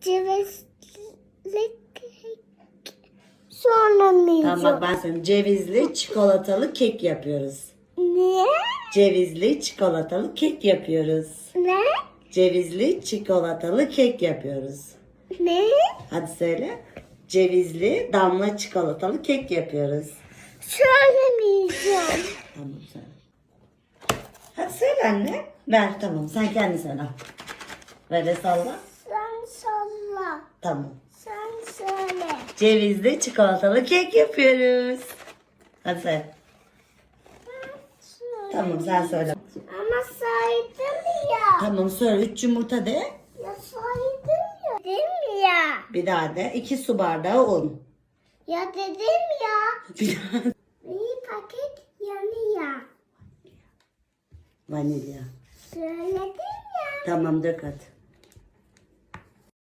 cevizli kek. Sonra ne Tamam bak ben sana cevizli çikolatalı kek yapıyoruz. Ne? Cevizli çikolatalı kek yapıyoruz. Ne? Cevizli çikolatalı kek yapıyoruz. Ne? Hadi söyle. Cevizli damla çikolatalı kek yapıyoruz. Söylemeyeceğim. Tamam söyle. Hadi söyle anne. Ver tamam sen kendi söyle. Ver de salla. Tamam. Sen söyle. Cevizli çikolatalı kek yapıyoruz. Söyle. Tamam sen söyle. Ama saydım ya. Tamam söyle. Üç yumurta de. Ya saydım ya. Dedim ya. Bir daha de. iki su bardağı un. Ya dedim ya. Bir daha. Bir paket yanıyor. Vanilya. Söyledim ya. Tamam dök hadi.